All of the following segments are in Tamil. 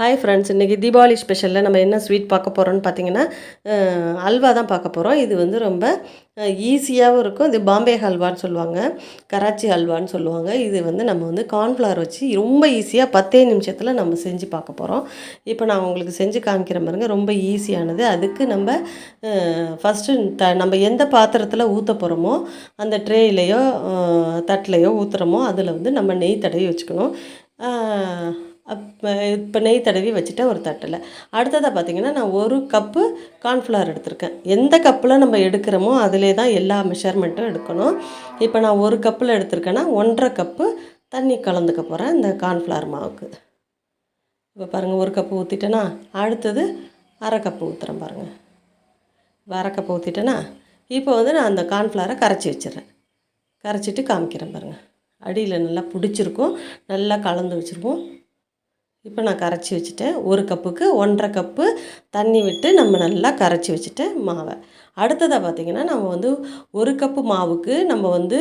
ஹாய் ஃப்ரெண்ட்ஸ் இன்றைக்கி தீபாவளி ஸ்பெஷலில் நம்ம என்ன ஸ்வீட் பார்க்க போகிறோம்னு பார்த்தீங்கன்னா அல்வா தான் பார்க்க போகிறோம் இது வந்து ரொம்ப ஈஸியாகவும் இருக்கும். இது பாம்பே ஹல்வான்னு சொல்லுவாங்க. கராச்சி ஹல்வான்னு சொல்லுவாங்க. இது வந்து நம்ம வந்து கார்ன்ஃப்ளவர் வச்சு ரொம்ப ஈஸியாக பத்தே நிமிஷத்தில் நம்ம செஞ்சு பார்க்க போகிறோம் இப்போ நான் உங்களுக்கு செஞ்சு காமிக்கிற பாருங்க ரொம்ப ஈஸியானது அதுக்கு நம்ம ஃபஸ்ட்டு த நம்ம எந்த பாத்திரத்தில் ஊற்ற போகிறோமோ அந்த ட்ரேயிலையோ தட்டிலையோ ஊற்றுறோமோ அதில் வந்து நம்ம நெய் தடவி வச்சுக்கணும். அப்போ இப்போ நெய் தடவி வச்சுட்டேன் ஒரு தட்டில். அடுத்ததாக பார்த்தீங்கன்னா நான் ஒரு கப்பு கார்ன்ஃப்ளவர் எடுத்திருக்கேன். எந்த கப்பில் நம்ம எடுக்கிறோமோ அதிலே தான் எல்லா மெஷர்மெண்ட்டும் எடுக்கணும். இப்போ நான் ஒரு கப்பில் எடுத்திருக்கேன்னா ஒன்றரை கப்பு தண்ணி கலந்துக்க போகிறேன் இந்த கார்ன்ஃப்ளவர் மாவுக்கு. இப்போ பாருங்கள் ஒரு கப்பு ஊற்றிட்டேன்னா அடுத்தது அரை கப்பு ஊற்றுறேன் பாருங்கள் இப்போ அரை கப்பு ஊற்றிட்டேன்னா இப்போ வந்து நான் அந்த கார்ன்ஃப்ளவரை கரைச்சி வச்சிடுறேன். கரைச்சிட்டு காமிக்கிறேன் பாருங்கள் அடியில் நல்லா பிடிச்சிருக்கும் நல்லா கலந்து வச்சுருக்கோம். இப்போ நான் கரைச்சி வச்சுட்டேன். ஒரு கப்புக்கு ஒன்றரை கப்பு தண்ணி விட்டு நம்ம நல்லா கரைச்சி வச்சுட்டேன் மாவை. அடுத்ததாக பார்த்திங்கன்னா நம்ம வந்து ஒரு கப்பு மாவுக்கு நம்ம வந்து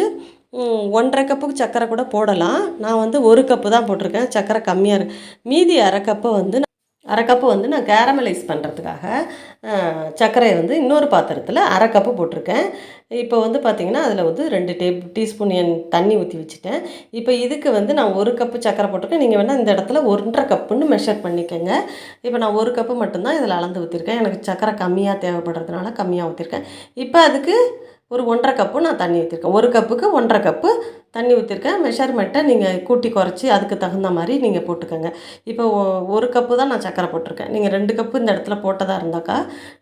ஒன்றரை கப்புக்கு சர்க்கரை கூட போடலாம். நான் வந்து ஒரு கப்பு தான் போட்டிருக்கேன். சர்க்கரை கம்மியாக இருக்குது மீதி அரை கப்பை வந்து அரை கப்பு வந்து நான் கேரமலைஸ் பண்ணுறதுக்காக சர்க்கரையை வந்து இன்னொரு பாத்திரத்தில் அரை கப்பு போட்டிருக்கேன். இப்போ வந்து பார்த்திங்கன்னா அதில் வந்து ரெண்டு டேப் டீஸ்பூன் என் தண்ணி ஊற்றி வச்சுட்டேன். இப்போ இதுக்கு வந்து நான் ஒரு கப்பு சர்க்கரை போட்டிருக்கேன். நீங்கள் வேணால் இந்த இடத்துல ஒன்றரை கப்புன்னு மெஷர் பண்ணிக்கோங்க. இப்போ நான் ஒரு கப்பு மட்டும்தான் இதில் அளந்து ஊற்றிருக்கேன் எனக்கு சர்க்கரை கம்மியாக தேவைப்படுறதுனால கம்மியாக ஊற்றிருக்கேன் இப்போ அதுக்கு ஒரு ஒன்றரை கப்பு நான் தண்ணி ஊற்றிருக்கேன் ஒரு கப்புக்கு ஒன்றரை கப்பு தண்ணி ஊற்றிருக்கேன் மெஷர்மெண்ட்டை நீங்கள் கூட்டி குறைச்சி அதுக்கு தகுந்த மாதிரி நீங்கள் போட்டுக்கோங்க. இப்போ ஒரு கப்பு தான் நான் சக்கரை போட்டிருக்கேன். நீங்கள் ரெண்டு கப்பு இந்த இடத்துல போட்டதாக இருந்தாக்கா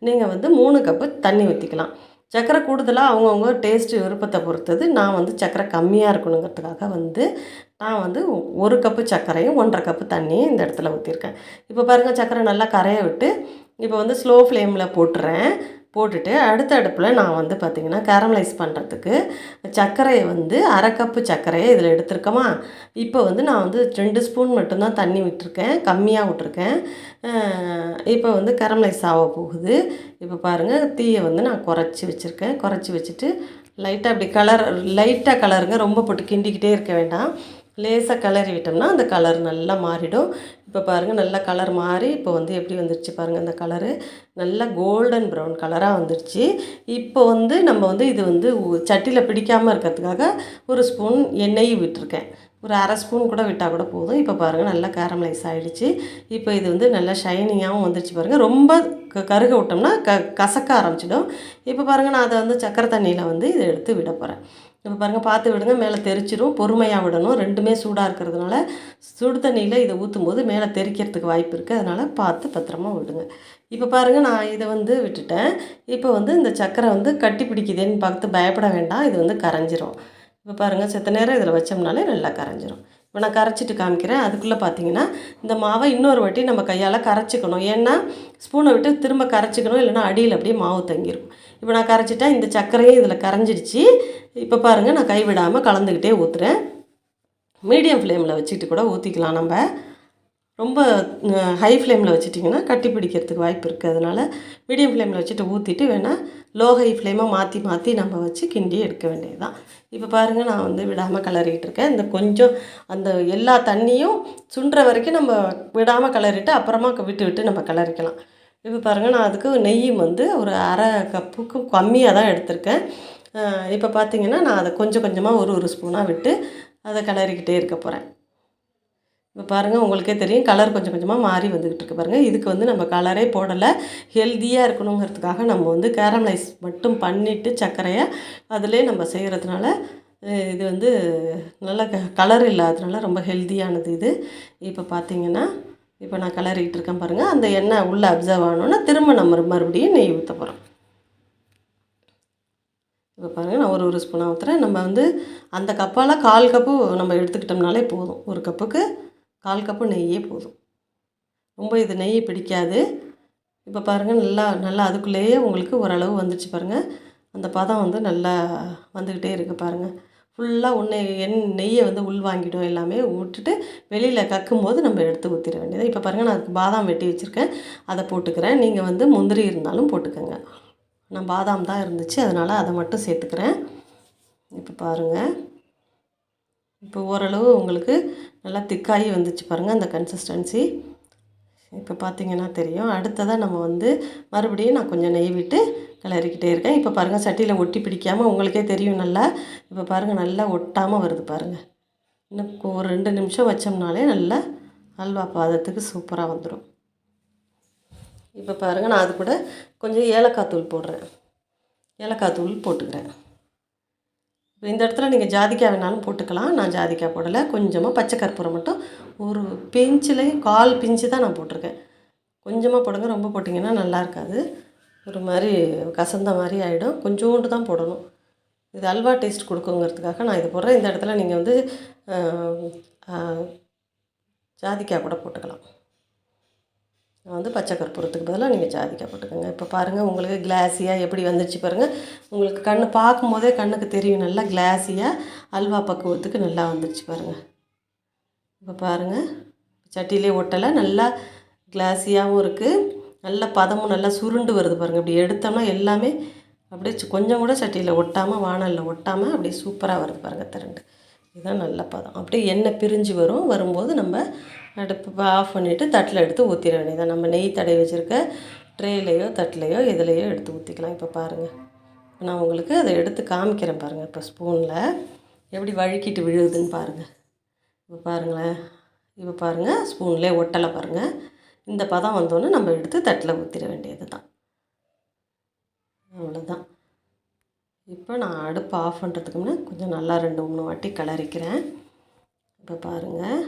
நீங்கள் வந்து மூணு கப்பு தண்ணி ஊற்றிக்கலாம் சர்க்கரை கூடுதலாக அவங்கவுங்க டேஸ்ட்டு விருப்பத்தை பொறுத்தது நான் வந்து சக்கரை கம்மியாக இருக்கணுங்கிறதுக்காக வந்து நான் வந்து ஒரு கப்பு சர்க்கரையும் ஒன்றரை கப்பு தண்ணியும் இந்த இடத்துல ஊற்றிருக்கேன் இப்போ பாருங்கள் சக்கரை நல்லா கரைய விட்டு இப்போ வந்து ஸ்லோ ஃப்ளேமில் போட்டுறேன். போட்டுட்டு அடுத்த அடுப்பில் நான் வந்து பார்த்திங்கன்னா கேரமலைஸ் பண்ணுறதுக்கு சர்க்கரையை வந்து அரை கப்பு சர்க்கரையை இதில் எடுத்திருக்கோமா இப்போ வந்து நான் வந்து ரெண்டு ஸ்பூன் மட்டும்தான் தண்ணி விட்டுருக்கேன் கம்மியாக விட்டுருக்கேன். இப்போ வந்து கேரமலைஸ் ஆக போகுது. இப்போ பாருங்கள் தீயை வந்து நான் குறைச்சி வச்சுருக்கேன். குறைச்சி வச்சுட்டு லைட்டாக அப்படி கலர் லைட்டாக கலருங்க ரொம்ப போட்டு கிண்டிக்கிட்டே இருக்க வேண்டாம். லேசாக கலரி விட்டோம்னா அந்த கலர் நல்லா மாறிடும். இப்போ பாருங்கள் நல்லா கலர் மாறி இப்போ வந்து எப்படி வந்துருச்சு பாருங்கள் அந்த கலரு நல்லா கோல்டன் ப்ரௌன் கலராக வந்துருச்சு. இப்போ வந்து நம்ம வந்து இது வந்து சட்டியில் பிடிக்காமல் இருக்கிறதுக்காக ஒரு ஸ்பூன் எண்ணெய் விட்டுருக்கேன். ஒரு அரை ஸ்பூன் கூட விட்டால் கூட போதும். இப்போ பாருங்கள் நல்லா கேரமலைஸ் ஆகிடுச்சு இப்போ இது வந்து நல்லா ஷைனிங்காகவும் வந்துருச்சு பாருங்கள் ரொம்ப க கருக விட்டோம்னா க கசக்க ஆரம்பிச்சிடும். இப்போ பாருங்கள் நான் அதை வந்து சக்கரை தண்ணியில் வந்து இதை எடுத்து விட போகிறேன் இப்போ பாருங்கள் பார்த்து விடுங்க மேலே தெரிச்சிரும் பொறுமையாக விடணும். ரெண்டுமே சூடாக இருக்கிறதுனால சுடு தண்ணியில் இதை ஊற்றும் போது மேலே தெறிக்கிறதுக்கு வாய்ப்பு இருக்குது அதனால் பார்த்து பத்திரமா விடுங்க. இப்போ பாருங்கள் நான் இதை வந்து விட்டுட்டேன். இப்போ வந்து இந்த சக்கரை வந்து கட்டி பிடிக்குதேன்னு பார்த்து பயப்பட வேண்டாம். இது வந்து கரைஞ்சிரும். இப்போ பாருங்கள் செத்த நேரம் இதில் வச்சோம்னாலே நல்லா கரைஞ்சிரும். இப்போ நான் கரைச்சிட்டு காமிக்கிறேன். அதுக்குள்ளே பார்த்தீங்கன்னா இந்த மாவை இன்னொரு வாட்டி நம்ம கையால் கரைச்சிக்கணும். ஏன்னா ஸ்பூனை விட்டு திரும்ப கரைச்சிக்கணும் இல்லைன்னா அடியில் அப்படியே மாவு தங்கிடும் இப்போ நான் கரைச்சிட்டேன். இந்த சர்க்கரையும் இதில் கரைஞ்சிடுச்சு. இப்போ பாருங்கள் நான் கைவிடாமல் கலந்துக்கிட்டே ஊற்றுறேன் மீடியம் ஃப்ளேமில் வச்சுக்கிட்டு கூட ஊற்றிக்கலாம் நம்ம. ரொம்ப ஹை ஃப்ளேமில் வச்சுட்டிங்கன்னா கட்டி பிடிக்கிறதுக்கு வாய்ப்பு இருக்குது அதனால் மீடியம் ஃப்ளேமில் வச்சுட்டு ஊற்றிட்டு வேணால் லோ ஹை ஃப்ளேமாக மாற்றி மாற்றி நம்ம வச்சு கிண்டி எடுக்க வேண்டியது தான் இப்போ பாருங்கள் நான் வந்து விடாமல் கிளறிட்டு இருக்கேன். இந்த கொஞ்சம் அந்த எல்லா தண்ணியும் சுண்டுற வரைக்கும் நம்ம விடாமல் கிளறிட்டு அப்புறமா விட்டு விட்டு நம்ம கலரிக்கலாம். இப்போ பாருங்கள் நான் அதுக்கு நெய்யும் வந்து ஒரு அரை கப்புக்கும் கம்மியாக தான் எடுத்திருக்கேன். இப்போ பார்த்தீங்கன்னா நான் அதை கொஞ்சம் கொஞ்சமாக ஒரு ஒரு ஸ்பூனாக விட்டு அதை கிளறிக்கிட்டே இருக்க போகிறேன் இப்போ பாருங்கள் உங்களுக்கே தெரியும் கலர் கொஞ்சம் கொஞ்சமாக மாறி வந்துக்கிட்டு இருக்கு பாருங்கள் இதுக்கு வந்து நம்ம கலரே போடலை. ஹெல்த்தியாக இருக்கணுங்கிறதுக்காக நம்ம வந்து கேரமலைஸ் மட்டும் பண்ணிவிட்டு சர்க்கரையை அதிலே நம்ம செய்கிறதுனால இது வந்து நல்ல கலர் இல்லாததுனால ரொம்ப ஹெல்த்தியானது இது. இப்போ பார்த்தீங்கன்னா இப்போ நான் கிளறிக்கிட்டு இருக்கேன் பாருங்கள் அந்த எண்ணெய் உள்ளே அப்சர்வ் ஆனோன்னா திரும்ப நம்ம மறுபடியும் நெய் ஊற்ற போகிறோம் இப்போ பாருங்கள் நான் ஒரு ஒரு ஸ்பூனாக ஊற்றுறேன் நம்ம வந்து அந்த கப்பால் கால் கப்பு நம்ம எடுத்துக்கிட்டோம்னாலே போதும். ஒரு கப்புக்கு கால் கப்பு நெய்யே போதும். ரொம்ப இது நெய் பிடிக்காது. இப்போ பாருங்கள் நல்லா நல்லா அதுக்குள்ளேயே உங்களுக்கு ஓரளவு வந்துச்சு பாருங்கள் அந்த பதம் வந்து நல்லா வந்துக்கிட்டே இருக்குது பாருங்கள் ஃபுல்லாக ஒன்று எண் நெய்யை வந்து உள் வாங்கிடும் எல்லாமே. விட்டுட்டு வெளியில் கக்கும் போது நம்ம எடுத்து ஊற்றிட வேண்டியது. இப்போ பாருங்கள் நான் அதுக்கு பாதாம் வெட்டி வச்சுருக்கேன். அதை போட்டுக்கிறேன். நீங்கள் வந்து முந்திரி இருந்தாலும் போட்டுக்கோங்க. நான் பாதாம் தான் இருந்துச்சு அதனால் அதை மட்டும் சேர்த்துக்கிறேன். இப்போ பாருங்கள் இப்போ ஓரளவு உங்களுக்கு நல்லா திக்காகி வந்துச்சு பாருங்கள் அந்த கன்சிஸ்டன்சி இப்போ பார்த்தீங்கன்னா தெரியும். அடுத்ததாக நம்ம வந்து மறுபடியும் நான் கொஞ்சம் நெய் விட்டு கிளறிக்கிட்டே இருக்கேன். இப்போ பாருங்கள் சட்டியில் ஒட்டி பிடிக்காமல் உங்களுக்கே தெரியும் நல்லா. இப்போ பாருங்கள் நல்லா ஒட்டாமல் வருது பாருங்கள் இன்னும் ஒரு ரெண்டு நிமிஷம் வச்சோம்னாலே நல்லா அல்வா பாதத்துக்கு சூப்பராக வந்துடும் இப்போ பாருங்கள் நான் அது கூட கொஞ்சம் ஏலக்காய் தூள் போடுறேன். ஏலக்காய் தூள் போட்டுக்கிறேன். இப்போ இந்த இடத்துல நீங்கள் ஜாதிக்காய் வேணாலும் போட்டுக்கலாம். நான் ஜாதிக்காய் போடலை. கொஞ்சமாக பச்சை கற்பூரம் மட்டும் ஒரு பிஞ்சில் கால் பிஞ்சு தான் நான் போட்டிருக்கேன். கொஞ்சமாக போடுங்க ரொம்ப போட்டிங்கன்னா நல்லா இருக்காது. ஒரு மாதிரி கசந்த மாதிரி ஆகிடும் கொஞ்சோண்டு தான் போடணும். இது அல்வா டேஸ்ட் கொடுக்குங்கிறதுக்காக நான் இது போடுறேன். இந்த இடத்துல நீங்கள் வந்து ஜாதிக்காய் கூட போட்டுக்கலாம். வந்து பச்சை கற்பூரத்துக்கு பதிலாக நீங்கள் ஜாதிக்காய் போட்டுக்கோங்க. இப்போ பாருங்கள் உங்களுக்கு கிளாஸியாக எப்படி வந்துருச்சு பாருங்கள் உங்களுக்கு கண்ணு பார்க்கும்போதே கண்ணுக்கு தெரியும். நல்லா கிளாஸியாக அல்வா பக்குவத்துக்கு நல்லா வந்துருச்சு பாருங்கள் இப்போ பாருங்கள் சட்டியிலே ஒட்டலை. நல்லா கிளாஸியாகவும் இருக்குது நல்ல பதமும் நல்லா சுருண்டு வருது பாருங்கள் இப்படி எடுத்தோம்னா எல்லாமே அப்படியே கொஞ்சம் கூட சட்டியில் ஒட்டாமல் வானலில் ஒட்டாமல் அப்படியே சூப்பராக வருது பாருங்கள் திரண்டு. இதுதான் நல்ல பதம். அப்படியே எண்ணெய் பிரிஞ்சு வரும். வரும்போது நம்ம அடுப்பு ஆஃப் பண்ணிவிட்டு தட்டில் எடுத்து ஊற்றிட வேண்டியதான் நம்ம நெய் தடவி வச்சுருக்க ட்ரேலையோ தட்டிலையோ எதுலையோ எடுத்து ஊற்றிக்கலாம் இப்போ பாருங்கள் நான் உங்களுக்கு அதை எடுத்து காமிக்கிறேன் பாருங்கள் இப்போ ஸ்பூனில் எப்படி வழுக்கிட்டு விழுகுதுன்னு பாருங்கள் இப்போ பாருங்களேன். இப்போ பாருங்கள் ஸ்பூன்லேயே ஒட்டலை பாருங்கள் இந்த பதம் வந்தோன்னே நம்ம எடுத்து தட்டில் ஊற்றிட வேண்டியது தான் அவ்வளோதான் இப்போ நான் அடுப்பு ஆஃப் பண்ணுறதுக்கு முன்னே கொஞ்சம் நல்லா ரெண்டு மூணு வாட்டி கிளறிக்கிறேன். இப்போ பாருங்கள்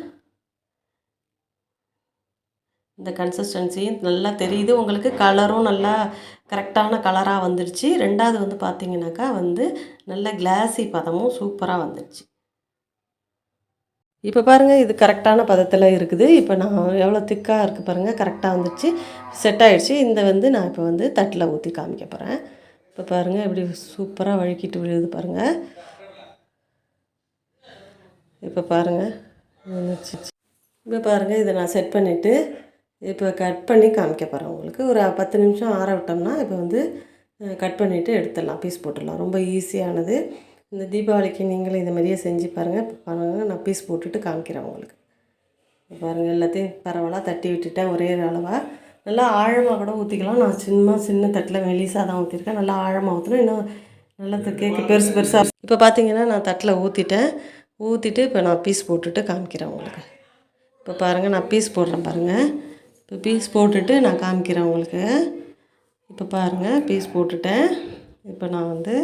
இந்த கன்சிஸ்டன்சியும் நல்லா தெரியுது. உங்களுக்கு கலரும் நல்லா கரெக்டான கலராக வந்துடுச்சு ரெண்டாவது வந்து பார்த்திங்கனாக்கா வந்து நல்ல கிளாஸி பதமும் சூப்பராக வந்துடுச்சு இப்போ பாருங்கள் இது கரெக்டான பதத்தில் இருக்குது. இப்போ நான் எவ்வளோ திக்காக இருக்குது பாருங்கள் கரெக்டாக வந்துடுச்சு செட் ஆகிடுச்சு இந்த வந்து நான் இப்போ வந்து தட்டில் ஊற்றி காமிக்க போகிறேன் இப்போ பாருங்கள் இப்படி சூப்பராக வழுக்கிட்டு விழுது பாருங்கள் இப்போ பாருங்கள் வந்துடுச்சு இப்போ பாருங்கள் இதை நான் செட் பண்ணிவிட்டு இப்போ கட் பண்ணி காமிக்க போகிறேன் உங்களுக்கு. ஒரு பத்து நிமிஷம் ஆற விட்டோம்னா இப்போ வந்து கட் பண்ணிவிட்டு எடுத்துடலாம் பீஸ் போட்டுடலாம். ரொம்ப ஈஸியானது இந்த தீபாவளிக்கு நீங்களும் இதை மாதிரியே செஞ்சு பாருங்கள் இப்போ பாருங்கள் நான் பீஸ் போட்டுட்டு காமிக்கிறேன் உங்களுக்கு. இப்போ பாருங்கள் எல்லாத்தையும் பரவலாக தட்டி விட்டுட்டேன் ஒரே அளவாக நல்லா ஆழமாக கூட ஊற்றிக்கலாம் நான் சின்ன சின்ன தட்டில் மெலிசாக தான் ஊற்றிருக்கேன் நல்லா ஆழமாக ஊற்றணும் இன்னும் நல்லா கேக்கு பெருசு பெருசாக இப்போ பார்த்தீங்கன்னா நான் தட்டில் ஊற்றிட்டேன் ஊற்றிட்டு இப்போ நான் பீஸ் போட்டுட்டு காமிக்கிறேன் உங்களுக்கு. இப்போ பாருங்கள் நான் பீஸ் போடுறேன் பாருங்கள் இப்போ பீஸ் போட்டுட்டு நான் காமிக்கிறேன் உங்களுக்கு. இப்போ பாருங்கள் பீஸ் போட்டுட்டேன். இப்போ நான் வந்து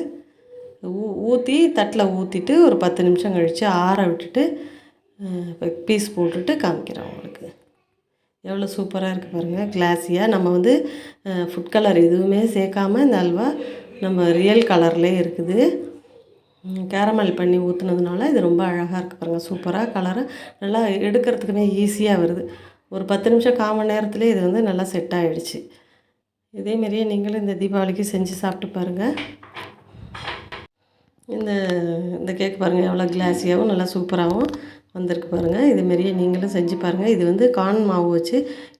ஊ ஊற்றி தட்டில் ஊற்றிட்டு ஒரு பத்து நிமிஷம் கழித்து ஆற விட்டுட்டு இப்போ பீஸ் போட்டுட்டு காமிக்கிறேன் உங்களுக்கு. எவ்வளோ சூப்பராக இருக்குது பாருங்கள் கிளாஸியாக நம்ம வந்து ஃபுட் கலர் எதுவுமே சேர்க்காம இந்த அல்வா நம்ம ரியல் கலர்லேயே இருக்குது. கேரமல் பண்ணி ஊற்றுனதுனால இது ரொம்ப அழகாக இருக்குது பாருங்கள் சூப்பராக கலராக நல்லா எடுக்கிறதுக்குமே ஈஸியாக வருது. ஒரு பத்து நிமிஷம் கால் மணி நேரத்துலேயே இது வந்து நல்லா செட் ஆகிடுச்சு இதேமாரியே நீங்களும் இந்த தீபாவளிக்கு செஞ்சு சாப்பிட்டு பாருங்கள் இந்த இந்த கேக் பாருங்கள் எவ்வளோ கிளாஸியாகவும் நல்லா சூப்பராகவும் வந்திருக்கு பாருங்கள் இதுமாரியே நீங்களும் செஞ்சு பாருங்கள் இது வந்து கார்ன் மாவு வச்சு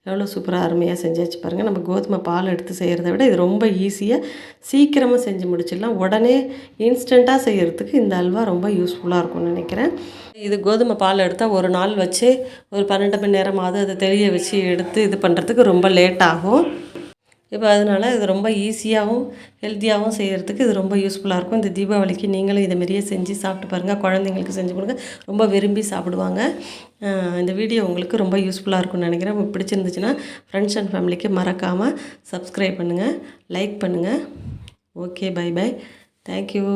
எவ்வளோ சூப்பராக அருமையாக செஞ்சாச்சு பாருங்கள் நம்ம கோதுமை பால் எடுத்து செய்கிறத விட இது ரொம்ப ஈஸியாக சீக்கிரமாக செஞ்சு முடிச்சிடலாம். உடனே இன்ஸ்டண்ட்டாக செய்கிறதுக்கு இந்த அல்வா ரொம்ப யூஸ்ஃபுல்லாக இருக்கும்னு நினைக்கிறேன். இது கோதுமை பால் எடுத்தால் ஒரு நாள் வச்சு ஒரு பன்னெண்டு மணி நேரமாவது அதை தெளிய வச்சு எடுத்து இது பண்ணுறதுக்கு ரொம்ப லேட் ஆகும். இப்போ அதனால் இது ரொம்ப ஈஸியாகவும் ஹெல்த்தியாகவும் செய்கிறதுக்கு இது ரொம்ப யூஸ்ஃபுல்லாக இருக்கும். இந்த தீபாவளிக்கு நீங்களும் இதை மாதிரியே செஞ்சு சாப்பிட்டு பாருங்கள் குழந்தைங்களுக்கு செஞ்சு கொடுங்க. ரொம்ப விரும்பி சாப்பிடுவாங்க. இந்த வீடியோ உங்களுக்கு ரொம்ப யூஸ்ஃபுல்லாக இருக்கும்னு நினைக்கிறேன். பிடிச்சிருந்துச்சுன்னா ஃப்ரெண்ட்ஸ் அண்ட் ஃபேமிலிக்கு மறக்காமல் சப்ஸ்கிரைப் பண்ணுங்கள் லைக் பண்ணுங்கள் ஓகே பை பை. தேங்க்யூ.